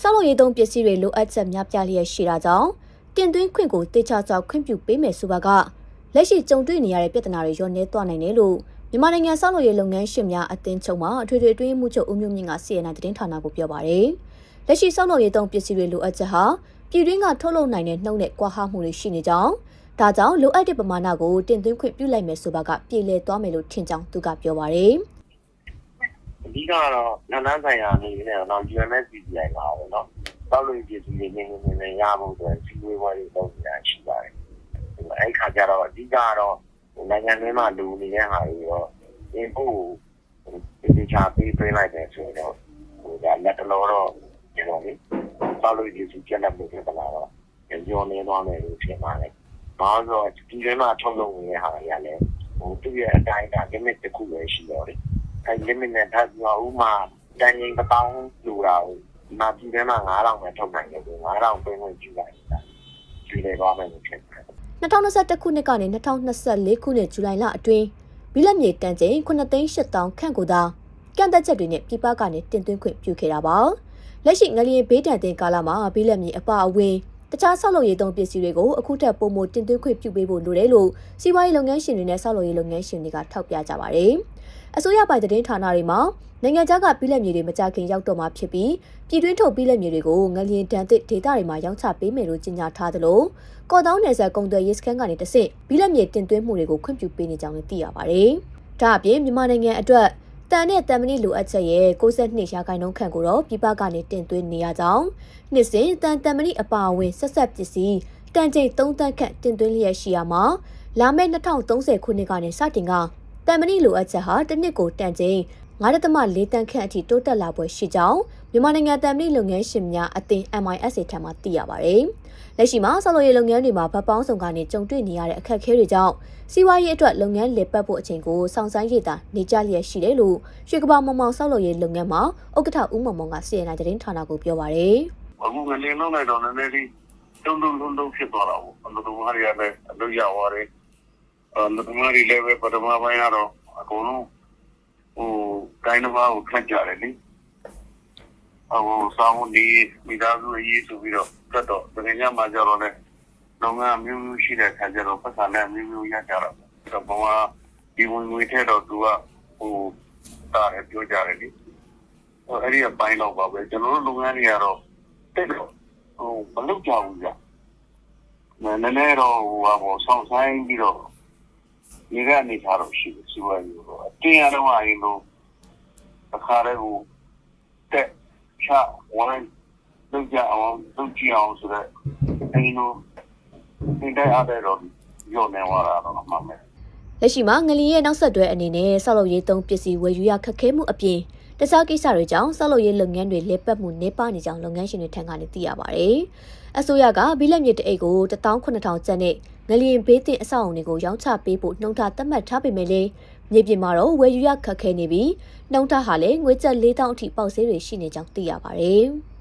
ဆောက်လုပ်ရေးသုံးပစ္စည်းတွေလိုအပ်ချက်များပြားလျက်ရှိတာကြောင့်တင်သွင်းခွင့်ကိုတေချာစွာခွင့်ပြုပေးမယ်ဆိုပါကလက်ရှိကြုံတွေ့နေရတဲ့ပြဿနာတွေရောနေသွားနိုင်တယ်လို့မြန်မာနိုင်ငံဆောက်လုပ်ရေးလုပ်ငန်းရှင်များအသင်းချုပ်မှအထွေထွေအတွင်းမှုချုပ်ဦးမျိုးမြင့်က CNN သတင်းဌာနကိုပြောပါရယ်လက်ရှိဆောက်လုပ်ရေးသုံးပစ္စည်းတွေလိုအပ်ချက်ဟာပြည်တွင်းကထုတ်လုပ်နိုင်တဲ့နှုံနဲ့ကွာဟမှုတွေရှိနေကြောင်းဒါကြောင့်လိုအပ်တဲ့ပမာဏကိုတင်သွင်းခွင့်ပြုလိုက်မယ်ဆိုပါကပြည်လည်သွားမယ်လို့ထင်ကြောင်းသူကပြောပါရယ်အဓိ ကတော့နန်းနန်းဆိုင်ရာနေနေတော့ UNSCCI ပါပဲเนาะတောက်လို့ပြည်သူတွေနေနေနေနေရဖို့ဆိုစီဝေးဝါးတွေလုပ်နေတာရှိပါတယ်အဲ့ခါကျတော့အဓိကတော့နိုင်ငံတွင်းမှာလူနေတဲ့ဟာတွေတော့အင်းဖို့ဒီချာပေးပေးလိုက်တယ်ဆိုတော့ဟိုဒါလက်တလောတော့ကျွန်တော်လေတောက်လို့ပြည်သူကျန်တဲ့ပုံစံတော့ညောနေသွားမယ်လို့ထင်ပါတယ်။ဘာလို့ဆိုဒီထဲမှာထုတ်လုပ်နေတဲ့ဟာတွေကလည်းဟိုသူ့ရဲ့အတိုင်းအတာ limit တစ်ခုပဲရှိတော့တယ်။ အဲ limit နဲ့ထပ်ပြီးတော့ဥမာတန်ရင်တစ်ပေါင်းလူတာကိုဒီမှာပြည်ထဲမှာ9000ပဲထုတ်နိုင်တယ်ဆို9000ပြင်ဝင်ကြည့်လိုက်တာဒီလေပါမယ်လို့ထင်တယ်2021ခုနှစ်ကနေ2024ခုနှစ်ဇူလိုင်လအတွင်းဘီလက်မြေတန်ချိန်9,800ခန့်ကိုသာကန့်သက်ချက်တွေနဲ့ပြည်ပကနေတင်သွင်းခွင့်ပြုခဲ့တာပါလက်ရှိငလျင်ဘေးတန်တင်ကာလမှာဘီလက်မြေအပအဝင် တခြားဆောက်လုပ်ရေးသုံးပစ္စည်းတွေကိုအခုထက်ပိုမိုတင်သွင်းခွင့်ပြုပေးဖို့လိုတယ်လို့စီးပွားရေးလုပ်ငန်းရှင်တွေနဲ့ဆောက်လုပ်ရေးလုပ်ငန်းရှင်တွေကထောက်ပြကြပါတယ်အစိုးရပိုင်သတင်းဌာနတွေမှာနိုင်ငံခြားကပြည်လက်မြေတွေမကြခင်ရောက်တော့မှာဖြစ်ပြီးပြည်တွင်းထုတ်ပြည်လက်မြေတွေကိုငလျင်တန်သစ်ဒေသတွေမှာရောင်းချပေးမယ်လို့ကြေညာထားသလိုကော်တောင်းနယ်ဆက်ကုံသွယ်ရေးစခန်းကနေတဆင့်ပြည်လက်မြေတင်သွင်းမှုတွေကိုခွင့်ပြုပေးနေကြောင်းလည်းသိရပါတယ်။ဒါအပြင်မြန်မာနိုင်ငံအတွက် တန်နဲ့တန်မဏိလိုအပ်ချက်ရဲ့62ရာခိုင်နှုန်းခန့်ကိုတော့ပြည်ပကနေတင်သွင်းနေရကြောင်းနှစ်စဉ်တန်တန်မဏိအပါအဝင်ဆက်ဆက်ပစ္စည်းတန်ချိန်3တန်းခန့်တင်သွင်းလျက်ရှိရမှာလာမယ့်2030ခုနှစ်ကနေစတင်ကတန်မဏိလိုအပ်ချက်ဟာတစ်နှစ်ကိုတန်ချိန်9.4တန်းခန့်အထိတိုးတက်လာပွဲရှိကြောင်းမြန်မာနိုင်ငံတန်မဏိလုပ်ငန်းရှင်များအသင်း MISA ထံမှသိရပါတယ်။ လက်ရှိမှာဆောက်လုပ်ရေးလုပ်ငန်းတွေမှာဗတ်ပေါင်းဆောင်ကနေကြုံတွေ့နေရတဲ့အခက်အခဲတွေကြောင့်စီးပွားရေးအတွက်လုပ်ငန်းလည်ပတ်ဖို့အချိန်ကိုစောင့်ဆိုင်းရတာနေကြလျက်ရှိတယ်လို့ရွှေကပောင်မောင်မောင်ဆောက်လုပ်ရေးလုပ်ငန်းမှာဥက္ကဋ္ဌဦးမောင်မောင်က CNN သတင်းဌာနကိုပြောပါတယ်။အခုငလင်းလုံးလိုက်တော့နည်းနည်းလေးတုံတုံတုံတုံဖြစ်သွားတာပေါ့အလုပ်သမားတွေကလည်းအလုပ်ရသွားတယ်အလုပ်သမားတွေလည်းပဲပထမပိုင်းကတော့အကုန်လုံးဟိုတိုင်းတစ်ပါးကိုခက်ကြတယ်လေ ဟိုစောင်းဒီမိသားစုအရေးဆိုပြီးတော့ကတ်တော့တကယ်ညမှာကြတော့လည်းလုပ်ငန်းမျိုးမျိုးရှိတဲ့ခါကျတော့ပတ်စံနဲ့မျိုးမျိုးရကြတော့တော့ဘဝဒီဝင်ငွေထဲတော့သူကဟိုတားတယ်ပြောကြတယ်လေဟိုအဲ့ဒီအပိုင်းတော့ပါပဲကျွန်တော်တို့လုပ်ငန်းတွေကတော့တက်တော့ဟိုမလုပ်ကြဘူးကြာနည်းနည်းတော့ဟိုဟာပေါ့ဆောင်းဆိုင်ပြီးတော့ဒီကအနေထားတော့ရှိတယ်စီဝါရီတော့အတင်းရတော့အရင်လို့အခါရဲဟိုတက် ချဝိုင်းလုပ်ကြအောင်လုပ်ကြည့်အောင်ဆိုတော့အဲဒီလိုသင်တဲ့အပ်တဲ့တော့ရောနေသွားတာတော့မှမယ်လက်ရှိမှာငလီရဲ့နောက်ဆက်တွဲအနေနဲ့ဆောက်လုပ်ရေးသုံးပစ္စည်းဝယ်ယူရခက်ခဲမှုအပြင်တခြားကိစ္စတွေကြောင့်ဆောက်လုပ်ရေးလုပ်ငန်းတွေလက်ပတ်မှုနှဲပါနေကြောင်းလုပ်ငန်းရှင်တွေထံကနေသိရပါတယ်။အစိုးရကဘီလက်မြစ်တအိတ်ကို18000ကျပ်နဲ့ငလျင်ဘေးတင်အဆောက်အုံတွေကိုရောင်းချပေးဖို့နှုံထားသတ်မှတ်ထားပေမဲ့လည်း မြေပြင်မှာတော့ဝယ်ယူရခက်ခဲနေပြီးနှုံထားဟာလည်းငွေကျပ်4000အထိပေါက်ဈေးတွေရှိနေကြောင်းသိရပါတယ်။